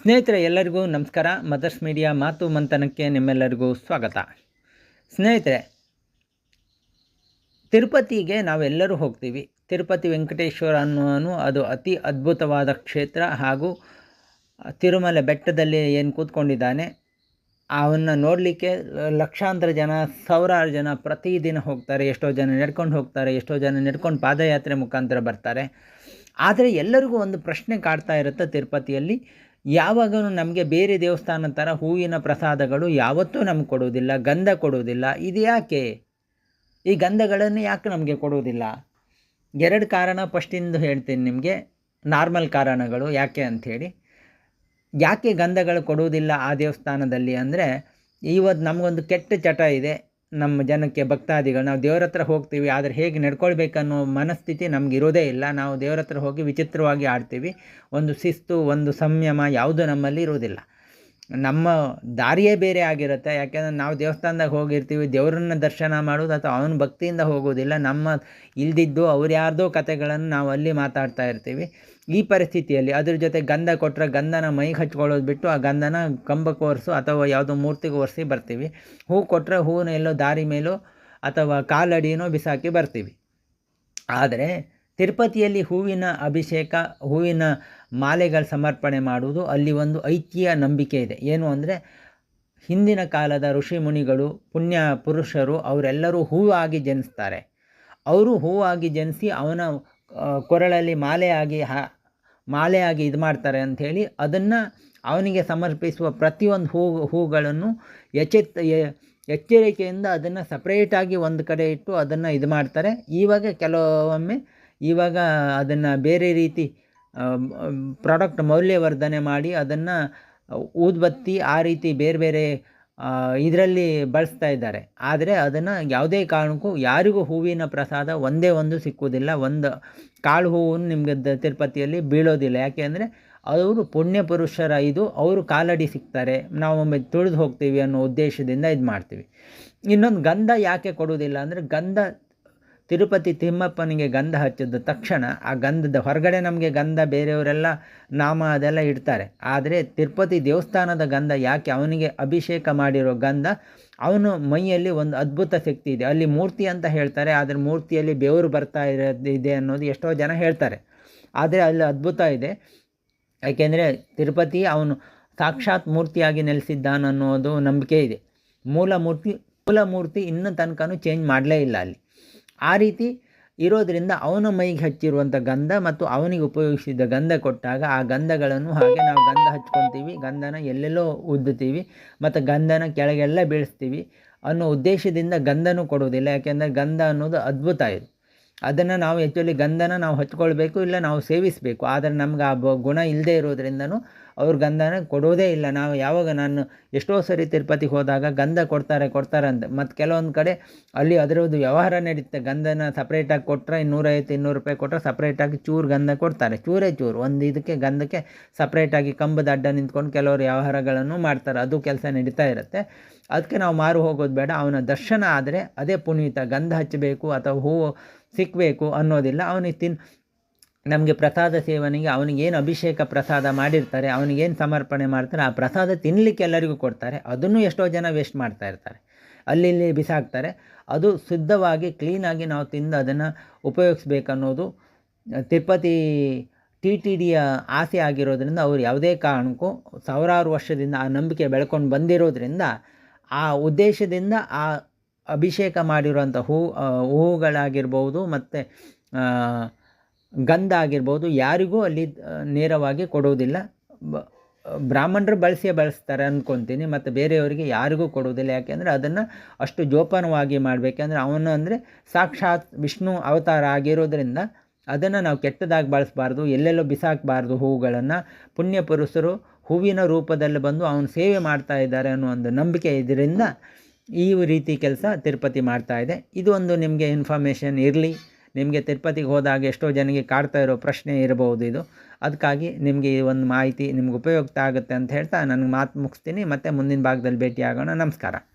ಸ್ನೇಹಿತರೆ, ಎಲ್ಲರಿಗೂ ನಮಸ್ಕಾರ. ಮದರ್ಸ್ ಮೀಡಿಯಾ ಮಾತು ಮಂಥನಕ್ಕೆ ನಿಮ್ಮೆಲ್ಲರಿಗೂ ಸ್ವಾಗತ. ಸ್ನೇಹಿತರೆ, ತಿರುಪತಿಗೆ ನಾವೆಲ್ಲರೂ ಹೋಗ್ತೀವಿ. ತಿರುಪತಿ ವೆಂಕಟೇಶ್ವರ ಅನ್ನೋನು ಅದು ಅತಿ ಅದ್ಭುತವಾದ ಕ್ಷೇತ್ರ ಹಾಗೂ ತಿರುಮಲೆ ಬೆಟ್ಟದಲ್ಲಿ ಏನು ಕೂತ್ಕೊಂಡಿದ್ದಾನೆ, ಅವನ್ನು ನೋಡಲಿಕ್ಕೆ ಲಕ್ಷಾಂತರ ಜನ, ಸಾವಿರಾರು ಜನ ಪ್ರತಿದಿನ ಹೋಗ್ತಾರೆ. ಎಷ್ಟೋ ಜನ ನಡ್ಕೊಂಡು ಹೋಗ್ತಾರೆ, ಎಷ್ಟೋ ಜನ ನಡ್ಕೊಂಡು ಪಾದಯಾತ್ರೆ ಮುಖಾಂತರ ಬರ್ತಾರೆ. ಆದರೆ ಎಲ್ಲರಿಗೂ ಒಂದು ಪ್ರಶ್ನೆ ಕಾಡ್ತಾ ಇರುತ್ತೆ ತಿರುಪತಿಯಲ್ಲಿ. ಯಾವಾಗಲೂ ನಮಗೆ ಬೇರೆ ದೇವಸ್ಥಾನ ಥರ ಹೂವಿನ ಪ್ರಸಾದಗಳು ಯಾವತ್ತೂ ನಮ್ಗೆ ಕೊಡುವುದಿಲ್ಲ, ಗಂಧ ಕೊಡುವುದಿಲ್ಲ. ಇದು ಯಾಕೆ? ಈ ಗಂಧಗಳನ್ನು ಯಾಕೆ ನಮಗೆ ಕೊಡುವುದಿಲ್ಲ? ಎರಡು ಕಾರಣ ಫಸ್ಟಿಂದು ಹೇಳ್ತೀನಿ ನಿಮಗೆ. ನಾರ್ಮಲ್ ಕಾರಣಗಳು ಯಾಕೆ ಅಂಥೇಳಿ ಯಾಕೆ ಗಂಧಗಳು ಕೊಡುವುದಿಲ್ಲ ಆ ದೇವಸ್ಥಾನದಲ್ಲಿ ಅಂದರೆ ಇವತ್ತು ನಮಗೊಂದು ಕೆಟ್ಟ ಚಟ ಇದೆ. ನಮ್ಮ ಜನಕ್ಕೆ ಭಕ್ತಾದಿಗಳು, ನಾವು ದೇವ್ರ ಹತ್ರ ಹೋಗ್ತೀವಿ, ಆದರೆ ಹೇಗೆ ನಡ್ಕೊಳ್ಬೇಕನ್ನೋ ಮನಸ್ಥಿತಿ ನಮ್ಗೆ ಇರೋದೇ ಇಲ್ಲ. ನಾವು ದೇವ್ರ ಹತ್ರ ಹೋಗಿ ವಿಚಿತ್ರವಾಗಿ ಆಡ್ತೀವಿ. ಒಂದು ಶಿಸ್ತು, ಒಂದು ಸಂಯಮ ಯಾವುದೂ ನಮ್ಮಲ್ಲಿ ಇರೋದಿಲ್ಲ ನಮ್ಮ ದಾರಿಯೇ ಬೇರೆ ಆಗಿರುತ್ತೆ. ಯಾಕೆಂದರೆ ನಾವು ದೇವಸ್ಥಾನದಾಗ ಹೋಗಿರ್ತೀವಿ, ದೇವರನ್ನ ದರ್ಶನ ಮಾಡೋದು ಅಥವಾ ಅವನ ಭಕ್ತಿಯಿಂದ ಹೋಗೋದಿಲ್ಲ. ನಮ್ಮ ಇಲ್ದಿದ್ದು ಅವ್ರು ಯಾರ್ದೋ ಕತೆಗಳನ್ನು ನಾವು ಅಲ್ಲಿ ಮಾತಾಡ್ತಾ ಇರ್ತೀವಿ. ಈ ಪರಿಸ್ಥಿತಿಯಲ್ಲಿ ಅದ್ರ ಜೊತೆ ಗಂಧ ಕೊಟ್ಟರೆ ಗಂಧನ ಮೈಗೆ ಹಚ್ಕೊಳ್ಳೋದು ಬಿಟ್ಟು ಆ ಗಂಧನ ಕಂಬಕ್ಕೆ ಒರೆಸು ಅಥವಾ ಯಾವುದೋ ಮೂರ್ತಿಗೆ ಒರೆಸಿ ಬರ್ತೀವಿ. ಹೂ ಕೊಟ್ಟರೆ ಹೂವನ್ನ ಎಲ್ಲೋ ದಾರಿ ಮೇಲೋ ಅಥವಾ ಕಾಲಡಿನೋ ಬಿಸಾಕಿ ಬರ್ತೀವಿ. ಆದರೆ ತಿರುಪತಿಯಲ್ಲಿ ಹೂವಿನ ಅಭಿಷೇಕ, ಹೂವಿನ ಮಾಲೆಗಳ ಸಮರ್ಪಣೆ ಮಾಡುವುದು ಅಲ್ಲಿ ಒಂದು ಐತಿಹ್ಯ ನಂಬಿಕೆ ಇದೆ. ಏನು ಅಂದರೆ, ಹಿಂದಿನ ಕಾಲದ ಋಷಿ ಮುನಿಗಳು, ಪುಣ್ಯ ಪುರುಷರು ಅವರೆಲ್ಲರೂ ಹೂವಾಗಿ ಜನಿಸ್ತಾರೆ. ಅವರು ಹೂವಾಗಿ ಜನಿಸಿ ಅವನ ಕೊರಳಲ್ಲಿ ಮಾಲೆಯಾಗಿ, ಹಾ, ಮಾಲೆಯಾಗಿ ಇದು ಮಾಡ್ತಾರೆ ಅಂಥೇಳಿ ಅದನ್ನು ಅವನಿಗೆ ಸಮರ್ಪಿಸುವ ಪ್ರತಿಯೊಂದು ಹೂ, ಹೂಗಳನ್ನು ಎಚ್ಚೆತ್ತ ಎಚ್ಚರಿಕೆಯಿಂದ ಅದನ್ನು ಸಪ್ರೇಟಾಗಿ ಒಂದು ಕಡೆ ಇಟ್ಟು ಅದನ್ನು ಇದು ಮಾಡ್ತಾರೆ. ಈವಾಗ ಕೆಲವೊಮ್ಮೆ ಇವಾಗ ಅದನ್ನು ಬೇರೆ ರೀತಿ ಪ್ರಾಡಕ್ಟ್ ಮೌಲ್ಯವರ್ಧನೆ ಮಾಡಿ ಅದನ್ನು ಊದುಬತ್ತಿ ಆ ರೀತಿ ಬೇರೆ ಬೇರೆ ಇದರಲ್ಲಿ ಬಳಸ್ತಾ ಇದ್ದಾರೆ. ಆದರೆ ಅದನ್ನು ಯಾವುದೇ ಕಾರಣಕ್ಕೂ ಯಾರಿಗೂ ಹೂವಿನ ಪ್ರಸಾದ ಒಂದೇ ಒಂದು ಸಿಕ್ಕುವುದಿಲ್ಲ. ಒಂದು ಕಾಳು ಹೂವನ್ನು ನಿಮಗೆ ದ, ತಿರುಪತಿಯಲ್ಲಿ ಬೀಳೋದಿಲ್ಲ. ಯಾಕೆ ಅಂದರೆ ಅವರು ಪುಣ್ಯ ಪುರುಷರ ಇದು ಅವರು ಕಾಲಡಿ ಸಿಗ್ತಾರೆ ನಾವು ಒಮ್ಮೆ ತುಳಿದು ಹೋಗ್ತೀವಿ ಅನ್ನೋ ಉದ್ದೇಶದಿಂದ ಇದು ಮಾಡ್ತೀವಿ ಇನ್ನೊಂದು ಗಂಧ ಯಾಕೆ ಕೊಡುವುದಿಲ್ಲ ಅಂದರೆ ಗಂಧ ತಿರುಪತಿ ತಿಮ್ಮಪ್ಪನಿಗೆ ಗಂಧ ಹಚ್ಚಿದ ತಕ್ಷಣ ಆ ಗಂಧದ ಹೊರಗಡೆ ನಮಗೆ ಗಂಧ ಬೇರೆಯವರೆಲ್ಲ ನಾಮ ಅದೆಲ್ಲ ಇಡ್ತಾರೆ. ಆದರೆ ತಿರುಪತಿ ದೇವಸ್ಥಾನದ ಗಂಧ ಯಾಕೆ ಅವನಿಗೆ ಅಭಿಷೇಕ ಮಾಡಿರೋ ಗಂಧ? ಅವನು ಮೈಯಲ್ಲಿ ಒಂದು ಅದ್ಭುತ ಶಕ್ತಿ ಇದೆ. ಅಲ್ಲಿ ಮೂರ್ತಿ ಅಂತ ಹೇಳ್ತಾರೆ. ಆದರೆ ಮೂರ್ತಿಯಲ್ಲಿ ಬೆವರು ಬರ್ತಾ ಇರೋದು ಇದೆ ಅನ್ನೋದು ಎಷ್ಟೋ ಜನ ಹೇಳ್ತಾರೆ. ಆದರೆ ಅಲ್ಲಿ ಅದ್ಭುತ ಇದೆ. ಯಾಕೆಂದರೆ ತಿರುಪತಿ ಅವನು ಸಾಕ್ಷಾತ್ ಮೂರ್ತಿಯಾಗಿ ನೆಲೆಸಿದ್ದಾನನ್ನೋದು ನಂಬಿಕೆ ಇದೆ. ಮೂಲ ಮೂರ್ತಿ ಮೂಲ ಮೂರ್ತಿ ಇನ್ನೂ ತನಕನೂ ಚೇಂಜ್ ಮಾಡಲೇ ಇಲ್ಲ ಅಲ್ಲಿ. ಆ ರೀತಿ ಇರೋದರಿಂದ ಅವನ ಮೈಗೆ ಹಚ್ಚಿರುವಂಥ ಗಂಧ ಮತ್ತು ಅವನಿಗೆ ಉಪಯೋಗಿಸಿದ ಗಂಧ ಕೊಟ್ಟಾಗ ಆ ಗಂಧಗಳನ್ನು ಹಾಗೆ ನಾವು ಗಂಧ ಹಚ್ಕೊತೀವಿ ಗಂಧನ ಎಲ್ಲೆಲ್ಲೋ ಉದ್ದುತ್ತೀವಿ ಮತ್ತು ಗಂಧನ ಕೆಳಗೆಲ್ಲ ಬೀಳಿಸ್ತೀವಿ ಅನ್ನೋ ಉದ್ದೇಶದಿಂದ ಗಂಧನೂ ಕೊಡುವುದಿಲ್ಲ. ಯಾಕೆಂದರೆ ಗಂಧ ಅನ್ನೋದು ಅದ್ಭುತ ಇದು. ಅದನ್ನು ನಾವು ಆ್ಯಕ್ಚುಲಿ ಗಂಧನ ನಾವು ಹಚ್ಕೊಳ್ಬೇಕು ಇಲ್ಲ ನಾವು ಸೇವಿಸಬೇಕು. ಆದರೆ ನಮ್ಗೆ ಆ ಬ, ಗುಣ ಇಲ್ಲದೆ ಇರೋದ್ರಿಂದನೂ ಅವ್ರು ಗಂಧನ ಕೊಡೋದೇ ಇಲ್ಲ. ನಾವು ಯಾವಾಗ ನಾನು ಎಷ್ಟೋ ಸರಿ ತಿರುಪತಿಗೆ ಹೋದಾಗ ಗಂಧ ಕೊಡ್ತಾರೆ ಕೊಡ್ತಾರೆ ಅಂತ. ಮತ್ತು ಕೆಲವೊಂದು ಕಡೆ ಅಲ್ಲಿ ಅದರದ್ದು ವ್ಯವಹಾರ ನಡೀತೆ. ಗಂಧನ ಸಪ್ರೇಟಾಗಿ ಕೊಟ್ಟರೆ ಇನ್ನೂರೈವತ್ತು ಇನ್ನೂರು ರೂಪಾಯಿ ಕೊಟ್ಟರೆ ಸಪ್ರೇಟಾಗಿ ಚೂರು ಗಂಧ ಕೊಡ್ತಾರೆ. ಚೂರೇ ಚೂರು. ಒಂದು ಇದಕ್ಕೆ ಗಂಧಕ್ಕೆ ಸಪ್ರೇಟಾಗಿ ಕಂಬದ ಅಡ್ಡ ನಿಂತ್ಕೊಂಡು ಕೆಲವರು ವ್ಯವಹಾರಗಳನ್ನು ಮಾಡ್ತಾರೆ. ಅದು ಕೆಲಸ ನಡೀತಾ ಇರುತ್ತೆ. ಅದಕ್ಕೆ ನಾವು ಮಾರು ಹೋಗೋದು ಬೇಡ. ಅವನ ದರ್ಶನ ಆದರೆ ಅದೇ ಪುನೀತ. ಗಂಧ ಹಚ್ಚಬೇಕು ಅಥವಾ ಹೂವು ಸಿಕ್ಕಬೇಕು ಅನ್ನೋದಿಲ್ಲ. ಅವನಿಗೆ ತಿನ್ ನಮಗೆ ಪ್ರಸಾದ ಸೇವನೆಗೆ ಅವನಿಗೇನು ಅಭಿಷೇಕ ಪ್ರಸಾದ ಮಾಡಿರ್ತಾರೆ ಅವನಿಗೇನು ಸಮರ್ಪಣೆ ಮಾಡ್ತಾರೆ, ಆ ಪ್ರಸಾದ ತಿನ್ನಲಿಕ್ಕೆ ಎಲ್ಲರಿಗೂ ಕೊಡ್ತಾರೆ. ಅದನ್ನು ಎಷ್ಟೋ ಜನ ವೇಸ್ಟ್ ಮಾಡ್ತಾ ಇರ್ತಾರೆ. ಅಲ್ಲಿ ಬಿಸಾಕ್ತಾರೆ. ಅದು ಶುದ್ಧವಾಗಿ ಕ್ಲೀನಾಗಿ ನಾವು ತಿಂದು ಅದನ್ನು ಉಪಯೋಗಿಸ್ಬೇಕನ್ನೋದು ತಿರುಪತಿ ಟಿ ಟಿ ಡಿಯ ಆಸೆ ಆಗಿರೋದ್ರಿಂದ ಅವರು ಯಾವುದೇ ಕಾರಣಕ್ಕೂ ಸಾವಿರಾರು ವರ್ಷದಿಂದ ಆ ನಂಬಿಕೆ ಬೆಳ್ಕೊಂಡು ಬಂದಿರೋದ್ರಿಂದ ಆ ಉದ್ದೇಶದಿಂದ ಆ ಅಭಿಷೇಕ ಮಾಡಿರುವಂಥ ಹೂ ಹೂವುಗಳಾಗಿರ್ಬೋದು ಮತ್ತು ಗಂಧ ಆಗಿರ್ಬೋದು ಯಾರಿಗೂ ಅಲ್ಲಿ ನೇರವಾಗಿ ಕೊಡುವುದಿಲ್ಲ. ಬ್ರಾಹ್ಮಣರು ಬಳಸಿಯೇ ಬಳಸ್ತಾರೆ ಅಂದ್ಕೊತೀನಿ ಮತ್ತು ಬೇರೆಯವರಿಗೆ ಯಾರಿಗೂ ಕೊಡುವುದಿಲ್ಲ. ಯಾಕೆಂದರೆ ಅದನ್ನು ಅಷ್ಟು ಜೋಪಾನವಾಗಿ ಮಾಡಬೇಕೆಂದ್ರೆ ಅವನು ಅಂದರೆ ಸಾಕ್ಷಾತ್ ವಿಷ್ಣು ಅವತಾರ ಆಗಿರೋದರಿಂದ ಅದನ್ನು ನಾವು ಕೆಟ್ಟದಾಗಿ ಬಳಸಬಾರ್ದು, ಎಲ್ಲೆಲ್ಲೋ ಬಿಸಾಕಬಾರ್ದು ಹೂವುಗಳನ್ನು ಪುಣ್ಯ ಪುರುಷರು ಹೂವಿನ ರೂಪದಲ್ಲಿ ಬಂದು ಅವನು ಸೇವೆ ಮಾಡ್ತಾ ಇದ್ದಾರೆ ಅನ್ನೋ ಒಂದು ನಂಬಿಕೆ ಇದರಿಂದ ಈ ರೀತಿ ಕೆಲಸ ತಿರುಪತಿ ಮಾಡ್ತಾ ಇದೆ. ಇದು ಒಂದು ನಿಮಗೆ ಇನ್ಫಾರ್ಮೇಷನ್ ಇರಲಿ. ನಿಮಗೆ ತಿರುಪತಿಗೆ ಹೋದಾಗ ಎಷ್ಟೋ ಜನಕ್ಕೆ ಕಾಡ್ತಾ ಇರೋ ಪ್ರಶ್ನೆ ಇರಬಹುದು ಇದು. ಅದಕ್ಕಾಗಿ ನಿಮಗೆ ಈ ಒಂದು ಮಾಹಿತಿ ನಿಮ್ಗೆ ಉಪಯುಕ್ತ ಆಗುತ್ತೆ ಅಂತ ಹೇಳ್ತಾ ನನಗೆ ಮಾತು ಮುಗಿಸ್ತೀನಿ. ಮತ್ತು ಮುಂದಿನ ಭಾಗದಲ್ಲಿ ಭೇಟಿಯಾಗೋಣ. ನಮಸ್ಕಾರ.